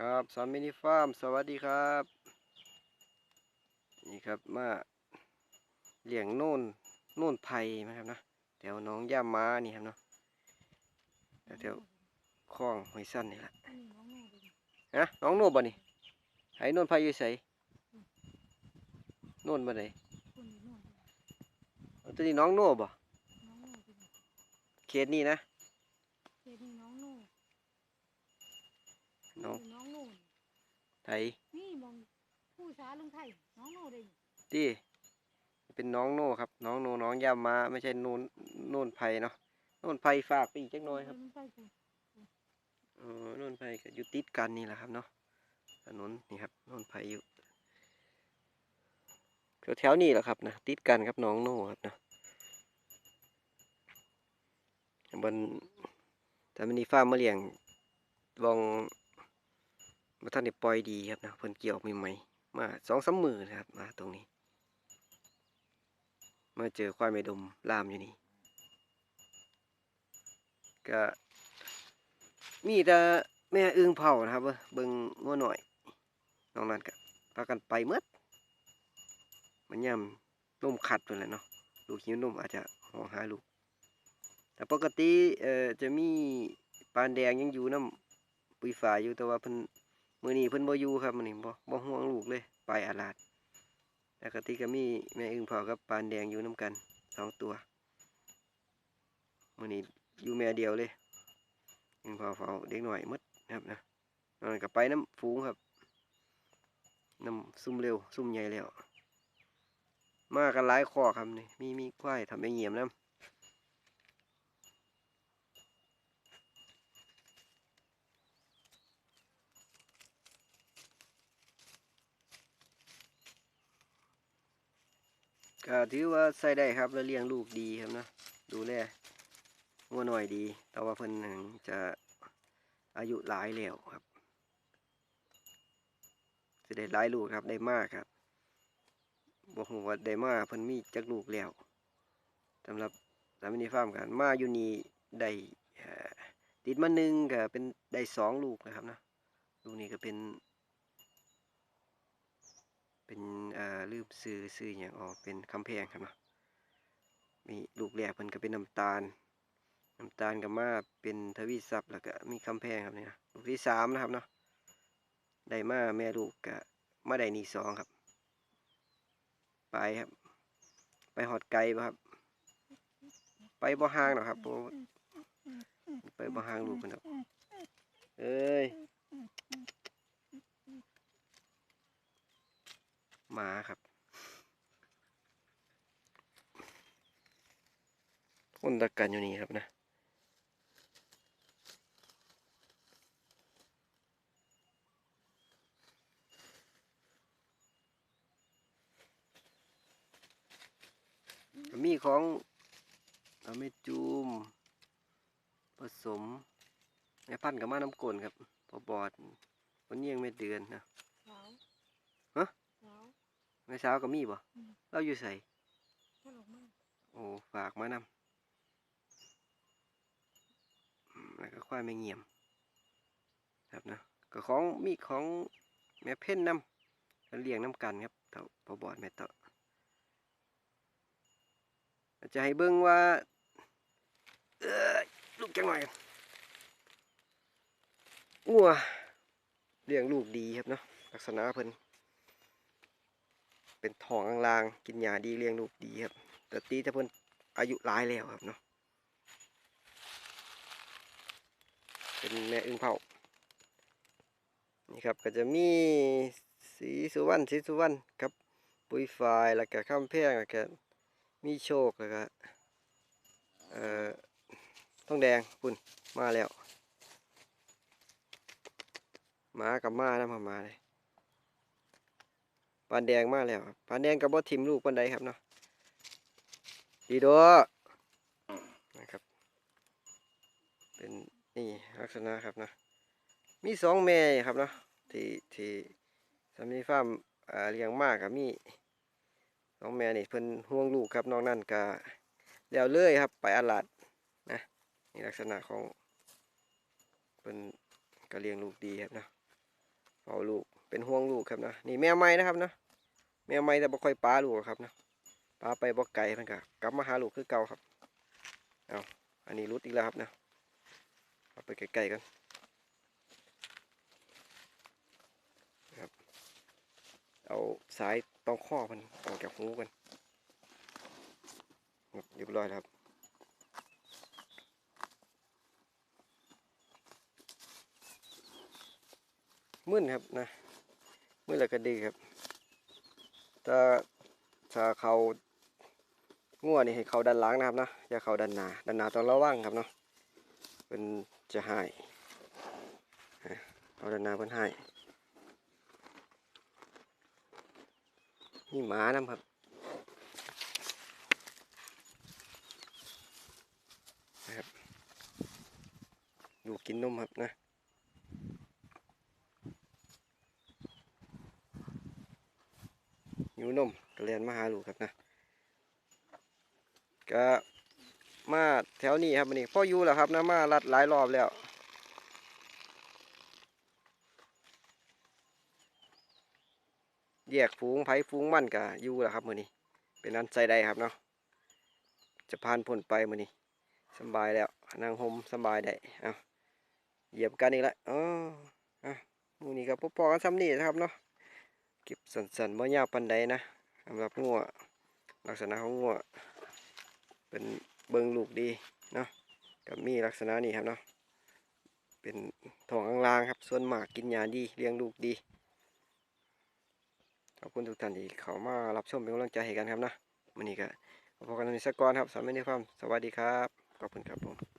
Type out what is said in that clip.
ครับสามมินิฟาร์มสวัสดีครับ นี่ครับมาเลี้ยงโน่นโน่นไผ่นะครับนะแถวหน้องย่าม้านี่ครับเนาะแถวคลองหอยสั้นนี่แหละฮะน้องโน่บ่นี่ไห้โน่นไผ่อยู่ไสโน่นบ่ไหนเอาตัวนี้น้องโน่บ่เขตนี้นะน้อง ไทยนี่มองผู้สาลุงไทยน้องโน่เด้งที่เป็นน้องโน่ครับ น้องโน่น้องย่าม้าไม่ใช่โน่นโน่นไผ่เนาะโน่นไผ่ฝากไปอีกจักหน่อยครับมันไปกูเออโน่นไผ่ก็อยู่ติดกันนี่แหละครับเนาะถนนนี่ครับโน่นไผ่อยู่แถวๆนี้แหละครับนะติดกันครับน้องโน่ครับนะบนถ้ามันนี่ฟ้าร์มมาเลี้ยงลอง มาท่านได้ปล่อยดีครับนะเพิ่นเกี่ยวใหม่ๆมาสองสามมือนะครับมาตรงนี้ มาเจอควายไม่ดมลามอยู่นี่ก็มีแต่แม่อึ้งเผานะครับเบิ่งเบิ่งงัวหน่อยน้องนั้นก็พากันไปเมดมันย่ำนุ่มขัดไปแหละเนาะลูกหิวนุ่มอาจจะห้อหาลูกแต่ปกติเอ่อจะมีปานแดงยังอยู่น้ำปุยฝ่ายอยู่แต่ว่าเพิ่น มือนี้เพิ่นบ่อยู่ครับมือนี้บ่บ่ห่วงลูกเลยไปอาลาดปกติก็มีแม่อึ่งเผากับปานแดงอยู่น้ำกันสองตัวมือนี้อยู่แม่เดียวเลยอึ่งเผาเฝ้าเด็กหน่อยมดนะครับนะนอนกับไปน้ำฟูงครับน้ำซุ่มเร็วซุ่มใหญ่แล้วมากันหลายข้อครับนี่มีมีควายทำให้เงียบน้ำ ก็ถือว่าใส่ได้ครับแล้วเลี้ยงลูกดีครับนะดูแลงัวหน่อยดี แต่ว่าเพิ่นหนึ่งจะอายุหลายแล้วครับจะได้หลายลูกครับได้มากครับบอกว่าได้มาเพิ่นมีจักลูกแล้วสำหรับสามินีฟาร์มกันมาอยู่นี่ได้ติดมาหนึ่งก็เป็นได้สองลูกนะครับนะลูกนี้ก็เป็น เป็นเอ่อลืมซื้อซื้ออย่างออกเป็นคำแพงครับเนาะมีลูกแรกเพิ่นก็เป็นน้ำตาลน้ำตาลกับมาเป็นทวีศัพท์แล้วก็มีคำแพงครับเนี่ยลูกที่สามนะครับเนาะได้มาแม่ลูกก็มาได้นี่สองครับ ไปครับ ไปหอดไกลครับ ไปบ่ห่างหรอกครับบ่ไปบ่ห่างลูกกันครับเอ้ย มาครับ คนตะกันอยู่นี่ครับนะมีของอเมจูม ผสมแม่พันกับมาน้ำกลนครับ พอบอดวันนี้ยังไม่เดือนนะ แม่เช้าก็มีบ่อืมเราอยู่ใส่ถ้าหลงมากโอ้ฝากมานำอืมแล้วก็ควายไม่เงียมครับนะก็ของมีของแม่เพ่นนำแล้วเลี้ยงน้ำกันครับเท่าพอบอดแม่เต่าจะให้เบิ่งว่าเอ้ยลูกจังหน่อยงัวเลี้ยงลูกดีครับเนาะลักษณะเพิ่น เป็นทองลางๆกินยาดีเลี้ยงลูกดีครับ แต่ตีถ้าเพิ่นอายุหลายแล้วครับเนาะเป็นแม่อึ่งเผานี่ครับก็จะมีสีสุวรรณสีสุวรรณครับปุยฝายแล้วก็ข้ามแพงแล้วก็มีโชคแล้วก็เอ่อทองแดงปุ่นมาแล้วหมากับมานะมามาเลยานแดงมากแล้วครับปานแดงกับบ่ทิมลูกปานใดครับเนาะดีโดนะครับ เป็นนี่ลักษณะครับนะมีสองแม่ครับเนาะที่ที่สามีฟาร์มเลี้ยงมากกับมีสองแม่นี่เพิ่นห่วงลูกครับน้องนั่นก็แล้วเลื่อยครับ ไปอาลาดนะนี่ลักษณะของเพิ่นก็เลี้ยงลูกดีครับเนาะเฝ้าลูกเป็นห่วงลูกครับนะนี่แม่ไม้นะครับนะ แม่ไม้แต่บ่ค่อยป้าลูกครับนะป้าไปบ่ไกลมันก็กลับมาหาลูกคือเก่าครับเอาอันนี้รุดอีกแล้วครับนะเอาไปไกลๆกันครับ เอาสายตองข้อมันออกจากหูกันเรียบร้อยครับมึนครับนะมึนแล้วก็ดีครับ ถ้าถ้าเขาง่วนี่ให้เขาดันล้างนะครับนะอย่าเขาดันหนาดันหนาต้องระวังครับเนาะเป็นจะหายเอาดันหนาเป็นหายนี่หมานํครับนะครับดูกินนมครับนะ หิวนมก็เรียนมาหาลูกครับนะก็มาแถวนี้ครับนนี้พ่ออยู่แล้วครับนะมาลัดหลายรอบแล้วแยกฝูงไผ่ฝูงมันก็อยู่แล้วครับมือนี้ เป็นนั้นใจได้ครับเนาะจะผ่านพ้นไปมือนี้สบายแล้วนั่งหมสบายได้เอาเหยียบกันอีกแล้วอ๋ออะมือนี้ก็พอๆกันซ้ำนี่นะครับเนาะ เก็บสันๆบ่อยาวปานใดนะสำหรับงัวลักษณะของงัวเป็นเบิงลูกดีเนาะกับมีลักษณะนี้ครับเนาะเป็นทองลางๆครับ ส่วนหมากกินยาดีเลี้ยงลูกดีขอบคุณทุกท่านที่เขามารับชมเป็นกำลังใจให้กันครับนะวันนี้ก็พบกันในสักก่อนครับสำหรับในความสวัสดีครับขอบคุณครับผม